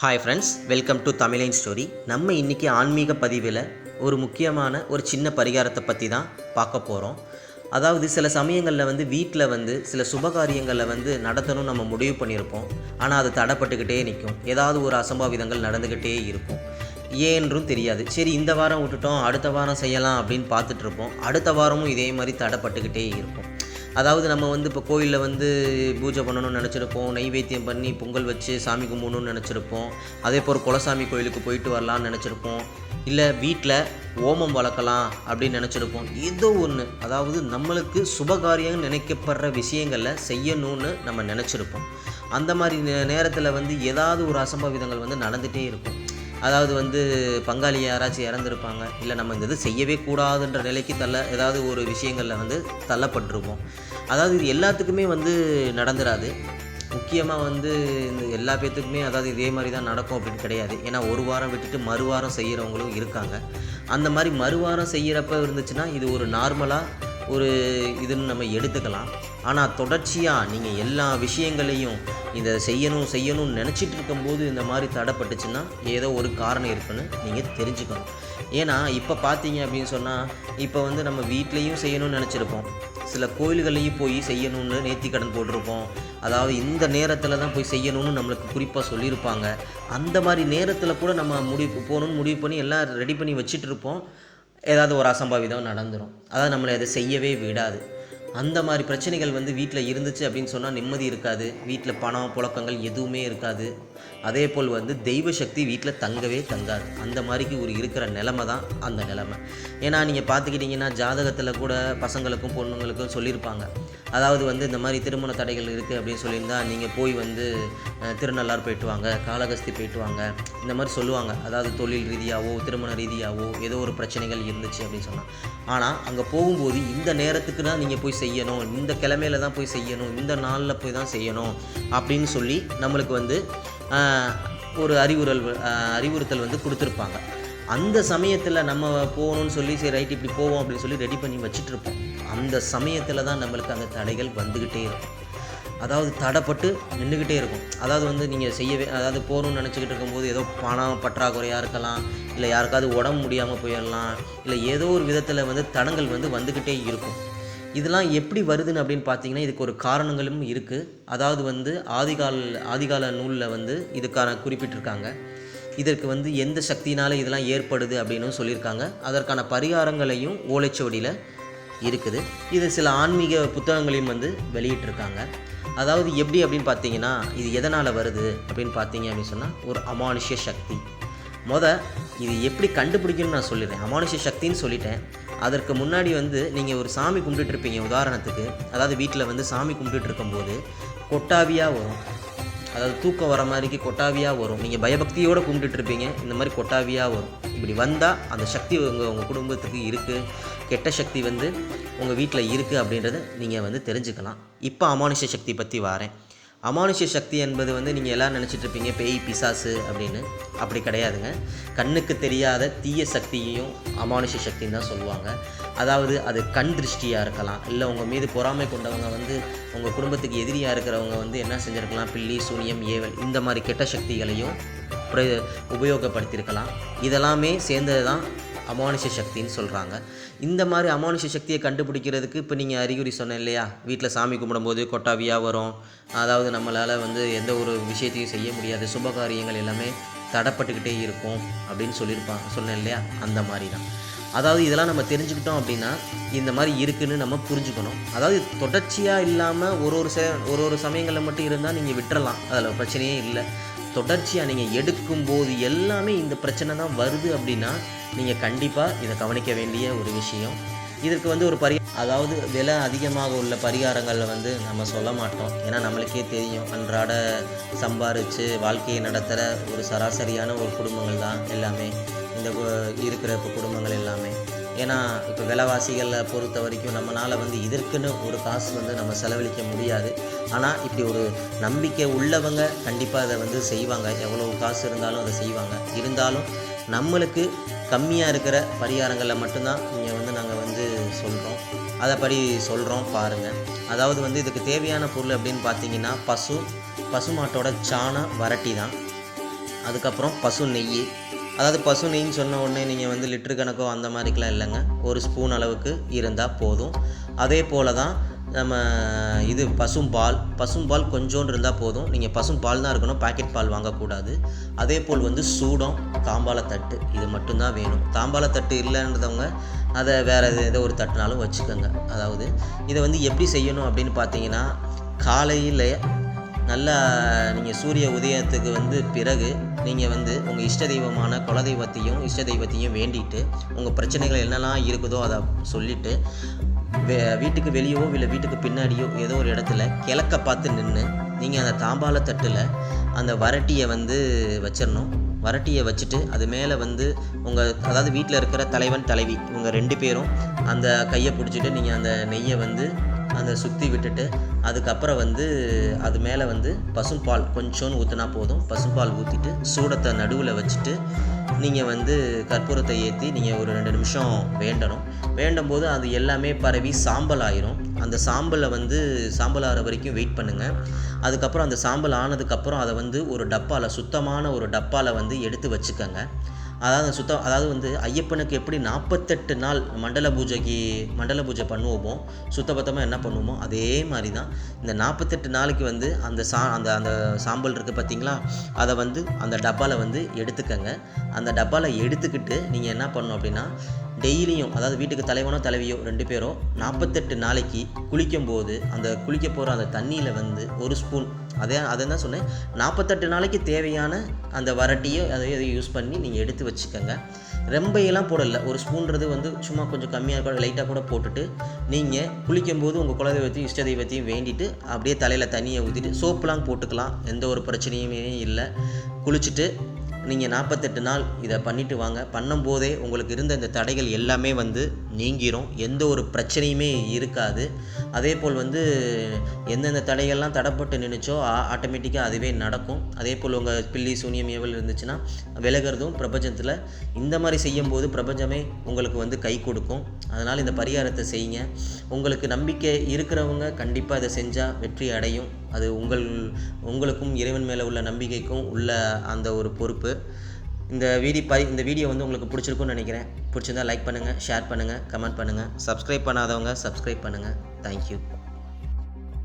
Hi friends welcome to தமிழின் story நம்ம இன்றைக்கி ஆன்மீக பதிவில் ஒரு முக்கியமான ஒரு சின்ன பரிகாரத்தை பற்றி தான் பார்க்க போகிறோம் அதாவது சில சமயங்களில் வந்து வீட்டில் வந்து சில சுபகாரியங்களில் வந்து நடத்தணும் நம்ம முடிவு பண்ணியிருப்போம். ஆனால் அது தடைப்பட்டுக்கிட்டே நிற்கும். ஏதாவது ஒரு அசம்பாவிதங்கள் நடந்துக்கிட்டே இருக்கும். ஏன்றும் தெரியாது. சரி இந்த வாரம் விட்டுட்டோம் அடுத்த வாரம் செய்யலாம் அப்படின்னு பார்த்துட்ருப்போம் அடுத்த வாரமும் இதே மாதிரி தடைப்பட்டுக்கிட்டே இருக்கும். அதாவது நம்ம வந்து இப்போ கோயிலில் வந்து பூஜை பண்ணணும்னு நினச்சிருப்போம் நைவேத்தியம் பண்ணி பொங்கல் வச்சு சாமி கும்பிடணும்னு நினச்சிருப்போம் அதே போல் குலசாமி கோயிலுக்கு போயிட்டு வரலாம்னு நினச்சிருப்போம் இல்லை வீட்டில் ஓமம் வளர்க்கலாம் அப்படின்னு நினச்சிருப்போம். ஏதோ ஒன்று அதாவது நம்மளுக்கு சுபகாரியம் நினைக்கப்படுற விஷயங்களில் செய்யணும்னு நம்ம நினச்சிருப்போம். அந்த மாதிரி நேரத்தில் வந்து ஏதாவது ஒரு அசம்பாவிதங்கள் வந்து நடந்துகிட்டே இருக்கும். அதாவது வந்து பங்காளி யாராச்சும் இறந்துருப்பாங்க இல்லை நம்ம இந்த இது செய்யவே கூடாதுன்ற நிலைக்கு தள்ள ஏதாவது ஒரு விஷயங்களில் வந்து தள்ளப்பட்டிருப்போம். அதாவது இது எல்லாத்துக்குமே வந்து நடந்துராது. முக்கியமாக வந்து இந்த எல்லா பேத்துக்குமே அதாவது இதே மாதிரி தான் நடக்கும் அப்படின்னு கிடையாது. ஏன்னா ஒரு வாரம் விட்டுட்டு மறுவாரம் செய்கிறவங்களும் இருக்காங்க. அந்த மாதிரி மறுவாரம் செய்கிறப்ப இருந்துச்சுன்னா இது ஒரு நார்மலாக ஒரு இதுன்னு நம்ம எடுத்துக்கலாம். ஆனால் தொடர்ச்சியாக நீங்கள் எல்லா விஷயங்களையும் இதை செய்யணும் செய்யணும்னு நினச்சிட்டு இருக்கும்போது இந்த மாதிரி தடைப்பட்டுச்சுன்னா ஏதோ ஒரு காரணம் இருக்குன்னு நீங்கள் தெரிஞ்சுக்கணும். ஏன்னா இப்போ பார்த்தீங்க அப்படின்னு சொன்னால் இப்போ வந்து நம்ம வீட்லேயும் செய்யணும்னு நினச்சிருப்போம். சில கோயில்கள்லேயும் போய் செய்யணும்னு நேர்த்தி கடன் போட்டிருப்போம். அதாவது இந்த நேரத்தில் தான் போய் செய்யணும்னு நம்மளுக்கு குறிப்பாக சொல்லியிருப்பாங்க. அந்த மாதிரி நேரத்தில் கூட நம்ம முடிவு போகணும்னு முடிவு பண்ணி எல்லாம் ரெடி பண்ணி வச்சுட்டு இருப்போம். ஏதாவது ஒரு அசம்பாவிதம் நடந்துடும் அதாவது நம்மளை அதை செய்யவே விடாது. அந்த மாதிரி பிரச்சனைகள் வந்து வீட்டில் இருந்துச்சு அப்படின்னு சொன்னால் நிம்மதி இருக்காது. வீட்டில் பணம் புழக்கங்கள் எதுவுமே இருக்காது. அதே போல் வந்து தெய்வ சக்தி வீட்டில் தங்கவே தங்காது. அந்த மாதிரிக்கு ஒரு இருக்கிற நிலமை தான் அந்த நிலமை. ஏன்னா நீங்கள் பார்த்துக்கிட்டிங்கன்னா ஜாதகத்தில் கூட பசங்களுக்கும் பொண்ணுங்களுக்கும் சொல்லியிருப்பாங்க. அதாவது வந்து இந்த மாதிரி திருமண தடைகள் இருக்குது அப்படின்னு சொல்லியிருந்தால் நீங்கள் போய் வந்து திருநள்ளார் திருநள்ளாறு போயிட்டு வாங்க காளகஸ்தி போயிட்டு வாங்க இந்த மாதிரி சொல்லுவாங்க. அதாவது தொழில் ரீதியாகவோ திருமண ரீதியாகவோ ஏதோ ஒரு பிரச்சனைகள் இருந்துச்சு அப்படின்னு சொன்னால் ஆனால் அங்கே போகும்போது இந்த நேரத்துக்கு தான் நீங்கள் போய் செய்ய செய்யணும். இந்த கிழமையில தான் போய் செய்யணும். இந்த நாளில் போய் தான் செய்யணும் அப்படின்னு சொல்லி நம்மளுக்கு வந்து ஆஹ், ஒரு அறிவுறல் அறிவுறுத்தல் வந்து கொடுத்துருப்பாங்க. அந்த சமயத்தில் நம்ம போகணும்னு சொல்லி சரி ரைட் இப்படி போவோம் அப்படின்னு சொல்லி ரெடி பண்ணி வச்சுட்டு இருப்போம் அந்த சமயத்தில் தான் நம்மளுக்கு அந்த தடைகள் வந்துக்கிட்டே இருக்கும். அதாவது தடைப்பட்டு நின்றுக்கிட்டே இருக்கும். அதாவது வந்து நீங்கள் செய்யவே அதாவது போகணும்னு நினச்சிக்கிட்டு இருக்கும்போது ஏதோ பணம் பற்றாக்குறையாக இருக்கலாம் இல்லை யாருக்காவது உடம்பு முடியாமல் போயிடலாம் இல்லை ஏதோ ஒரு விதத்தில் வந்து தடங்கள் வந்து வந்துக்கிட்டே இருக்கும். இதெல்லாம் எப்படி வருதுன்னு அப்படின்னு பார்த்தீங்கன்னா இதுக்கு ஒரு காரணங்களும் இருக்குது அதாவது வந்து ஆதிகால ஆதிகால நூலில் வந்து இதுக்கான குறிப்பிட்டிருக்காங்க. இதற்கு வந்து எந்த சக்தினால் இதெல்லாம் ஏற்படுது அப்படின்னு சொல்லியிருக்காங்க. அதற்கான பரிகாரங்களையும் ஓலைச்சுவடியில் இருக்குது. இது சில ஆன்மீக புத்தகங்களையும் வந்து வெளியிட்டிருக்காங்க. அதாவது எப்படி அப்படின்னு பார்த்தீங்கன்னா இது எதனால் வருது அப்படின்னு பார்த்தீங்க அப்படின்னு சொன்னால் ஒரு அமானுஷ்ய சக்தி. முத இது எப்படி கண்டுபிடிக்கணும்னு நான் சொல்லிடுறேன். அமானுஷ்ய சக்தின்னு சொல்லிட்டேன். அதற்கு முன்னாடி வந்து நீங்கள் ஒரு சாமி கும்பிட்டுருப்பீங்க உதாரணத்துக்கு. அதாவது வீட்டில் வந்து சாமி கும்பிட்டுட்டு இருக்கும்போது கொட்டாவியாக வரும். அதாவது தூக்கம் வர மாதிரிக்கு கொட்டாவியாக வரும். நீங்கள் பயபக்தியோடு கும்பிட்டுட்ருப்பீங்க இந்த மாதிரி கொட்டாவியாக வரும். இப்படி வந்தால் அந்த சக்தி உங்கள் உங்கள் குடும்பத்துக்கு இருக்குது கெட்ட சக்தி வந்து உங்கள் வீட்டில் இருக்குது அப்படின்றத நீங்கள் வந்து தெரிஞ்சுக்கலாம். இப்போ அமானுஷ சக்தி பற்றி வாரேன். அமானுஷ்ய சக்தி என்பது வந்து நீங்கள் எல்லாம் நினச்சிட்ருப்பீங்க பேய் பிசாசு அப்படின்னு. அப்படி கிடையாதுங்க. கண்ணுக்கு தெரியாத தீய சக்தியையும் அமானுஷ்ய சக்தின்னு தான் சொல்லுவாங்க. அதாவது அது கண் திருஷ்டியாக இருக்கலாம். இல்லை உங்கள் மீது பொறாமை கொண்டவங்க வந்து உங்கள் குடும்பத்துக்கு எதிரியாக இருக்கிறவங்க வந்து என்ன செஞ்சுருக்கலாம்? பில்லி சூனியம் ஏவல் இந்த மாதிரி கெட்ட சக்திகளையும் உபயோகப்படுத்தியிருக்கலாம். இதெல்லாமே சேர்ந்தது தான் அமானுஷ சக்தின்னு சொல்கிறாங்க இந்த மாதிரி அமானுஷ சக்தியை கண்டுபிடிக்கிறதுக்கு இப்போ நீங்கள் அறிகுறி சொன்னேன் இல்லையா? வீட்டில் சாமி கும்பிடும்போது கொட்டாவியாக வரும். அதாவது நம்மளால் வந்து எந்த ஒரு விஷயத்தையும் செய்ய முடியாது. சுப காரியங்கள் எல்லாமே தடைப்பட்டுக்கிட்டே இருக்கும் அப்படின்னு சொல்லியிருப்பாங்க. சொன்னேன் இல்லையா? அந்த மாதிரி தான் அதாவது இதெல்லாம் நம்ம தெரிஞ்சுக்கிட்டோம் அப்படின்னா இந்த மாதிரி இருக்குன்னு நம்ம புரிஞ்சுக்கணும். அதாவது தொடர்ச்சியாக இல்லாமல் ஒரு ஒரு ச ஒரு ஒரு சமயங்களில் மட்டும் இருந்தால் நீங்கள் விட்டுறலாம். அதில் பிரச்சனையே இல்லை. தொடர்ச்சியாக நீங்கள் எடுக்கும்போது எல்லாமே இந்த பிரச்சனை தான் வருது அப்படின்னா நீங்கள் கண்டிப்பாக இதை கவனிக்க வேண்டிய ஒரு விஷயம். இதற்கு வந்து ஒரு பரி அதாவது விலை அதிகமாக உள்ள பரிகாரங்களை வந்து நம்ம சொல்ல மாட்டோம். ஏன்னா நம்மளுக்கே தெரியும். அன்றாட சம்பாரித்து வாழ்க்கையை நடத்துகிற ஒரு சராசரியான ஒரு குடும்பங்கள் தான் எல்லாமே. இந்த இருக்கிற இப்போ குடும்பங்கள் எல்லாமே. ஏன்னா இப்போ விலைவாசிகளை பொறுத்த வரைக்கும் நம்மளால் வந்து இதற்குன்னு ஒரு காசு வந்து நம்ம செலவழிக்க முடியாது. ஆனால் இப்படி ஒரு நம்பிக்கை உள்ளவங்க கண்டிப்பாக அதை வந்து செய்வாங்க. எவ்வளோ காசு இருந்தாலும் அதை செய்வாங்க. இருந்தாலும் நம்மளுக்கு கம்மியாக இருக்கிற பரிகாரங்களில் மட்டும்தான் இங்கே வந்து நாங்கள் வந்து சொல்கிறோம் அதைப்படி சொல்கிறோம் பாருங்கள் அதாவது வந்து இதுக்கு தேவையான பொருள் அப்படின்னு பார்த்தீங்கன்னா பசு பசுமாட்டோட சாண வரட்டி தான். அதுக்கப்புறம் பசு நெய். அதாவது பசு நெய்ன்னு சொன்ன உடனே நீங்கள் வந்து லிட்டரு கணக்கோ அந்த மாதிரிக்கெலாம் இல்லைங்க. ஒரு ஸ்பூன் அளவுக்கு இருந்தால் போதும். அதே போல் தான் நம்ம இது பசும்பால் பசும்பால் கொஞ்சோண்டு இருந்தால் போதும். நீங்கள் பசும்பால் தான் இருக்கணும். பாக்கெட் பால் வாங்கக்கூடாது. அதே போல் வந்து சூடம் தாம்பாளத்தட்டு இது மட்டும்தான் வேணும். தாம்பாளத்தட்டு இல்லைன்றவங்க அதை வேறு ஏதோ ஒரு தட்டுனாலும் வச்சுக்கோங்க. அதாவது இதை வந்து எப்படி செய்யணும் அப்படின்னு பார்த்தீங்கன்னா காலையில் நல்லா நீங்கள் சூரிய உதயத்துக்கு வந்து பிறகு நீங்கள் வந்து உங்கள் இஷ்ட தெய்வமான குலதெய்வத்தையும் இஷ்ட தெய்வத்தையும் வேண்டிட்டு உங்கள் பிரச்சனைகள் என்னெல்லாம் இருக்குதோ அதை சொல்லிவிட்டு வீட்டுக்கு வெளியோ இல்லை வீட்டுக்கு பின்னாடியோ ஏதோ ஒரு இடத்துல கிழக்க பார்த்து நின்று நீங்கள் அந்த தாம்பால தட்டில் அந்த வரட்டியை வந்து வச்சிடணும் வரட்டியை வச்சுட்டு அது மேலே வந்து உங்கள் அதாவது வீட்டில் இருக்கிற தலைவன் தலைவி இவங்க ரெண்டு பேரும் அந்த கையை பிடிச்சிட்டு நீங்கள் அந்த நெய்யை வந்து அந்த சுற்றி விட்டுட்டு அதுக்கப்புறம் வந்து அது மேலே வந்து பசும்பால் கொஞ்சோன்னு ஊற்றினா போதும். பசும்பால் ஊற்றிட்டு சூடத்தை நடுவில் வச்சுட்டு நீங்கள் வந்து கற்பூரத்தை ஏற்றி நீங்கள் ஒரு ரெண்டு நிமிஷம் வேண்டணும். வேண்டும் போது அது எல்லாமே பரவி சாம்பல் ஆயிரும். அந்த சாம்பலை வந்து சாம்பல் ஆகிற வரைக்கும் வெயிட் பண்ணுங்கள் அதுக்கப்புறம் அந்த சாம்பல் ஆனதுக்கப்புறம் அதை வந்து ஒரு டப்பாவில் சுத்தமான ஒரு டப்பாவில் வந்து எடுத்து வச்சுக்கோங்க. அதாவது சுத்தம் அதாவது வந்து ஐயப்பனுக்கு எப்படி நாற்பத்தெட்டு நாள் மண்டல பூஜைக்கு மண்டல பூஜை பண்ணுவோமோ சுத்தபத்தமாக என்ன பண்ணுவோமோ அதே மாதிரி தான் இந்த நாற்பத்தெட்டு நாளைக்கு வந்து அந்த சா அந்த அந்த சாம்பல் இருக்குது பார்த்தீங்களா அதை வந்து அந்த டப்பாவில் வந்து எடுத்துக்கங்க. அந்த டப்பாவில் எடுத்துக்கிட்டு நீங்கள் என்ன பண்ணணும் அப்படின்னா டெய்லியும் அதாவது வீட்டுக்கு தலைவனோ தலைவியோ ரெண்டு பேரோ நாற்பத்தெட்டு நாளைக்கு குளிக்கும்போது அந்த குளிக்க போகிற அந்த தண்ணியில் வந்து ஒரு ஸ்பூன் அதே அதை தான் சொன்னேன். நாற்பத்தெட்டு நாளைக்கு தேவையான அந்த வரட்டியோ அதை இதை யூஸ் பண்ணி நீங்கள் எடுத்து வச்சுக்கோங்க. ரெம்பையெல்லாம் போடல. ஒரு ஸ்பூன்றது வந்து சும்மா கொஞ்சம் கம்மியாக கூட லைட்டாக கூட போட்டுட்டு நீங்கள் குளிக்கும்போது உங்கள் குலதெய்வத்தையும் இஷ்ட தெய்வத்தையும் வேண்டிட்டு அப்படியே தலையில் தண்ணியை ஊற்றிட்டு சோப்புலாம் போட்டுக்கலாம். எந்த ஒரு பிரச்சனையுமே இல்லை. குளிச்சுட்டு நீங்கள் நாற்பத்தெட்டு நாள் இதை பண்ணிட்டு வாங்க. பண்ணும்போதே உங்களுக்கு இருந்த இந்த தடைகள் எல்லாமே வந்து நீங்கிரும். எந்த ஒரு பிரச்சனையுமே இருக்காது. அதே போல் வந்து எந்தெந்த தடைகள்லாம் தடைப்பட்டு நின்றுச்சோ ஆட்டோமேட்டிக்காக அதுவே நடக்கும். அதே போல் உங்கள் பில்லி சூனியம் ஏவல் இருந்துச்சுன்னா விலகிறதும் பிரபஞ்சத்தில். இந்த மாதிரி செய்யும்போது பிரபஞ்சமே உங்களுக்கு வந்து கை கொடுக்கும். அதனால் இந்த பரிகாரத்தை செய்யுங்க. உங்களுக்கு நம்பிக்கை இருக்கிறவங்க கண்டிப்பாக இதை செஞ்சால் வெற்றி அடையும். அது உங்கள் உங்களுக்கும் இறைவன் மேலே உள்ள நம்பிக்கைக்கும் உள்ள அந்த ஒரு பொறுப்பு. இந்த வீடியோ ப இந்த வீடியோ வந்து உங்களுக்கு பிடிச்சிருக்குன்னு நினைக்கிறேன். பிடிச்சிருந்தா லைக் பண்ணுங்கள் ஷேர் பண்ணுங்கள் கமெண்ட் பண்ணுங்கள் சப்ஸ்கிரைப் பண்ணாதவங்க சப்ஸ்கிரைப் பண்ணுங்கள் Thank you.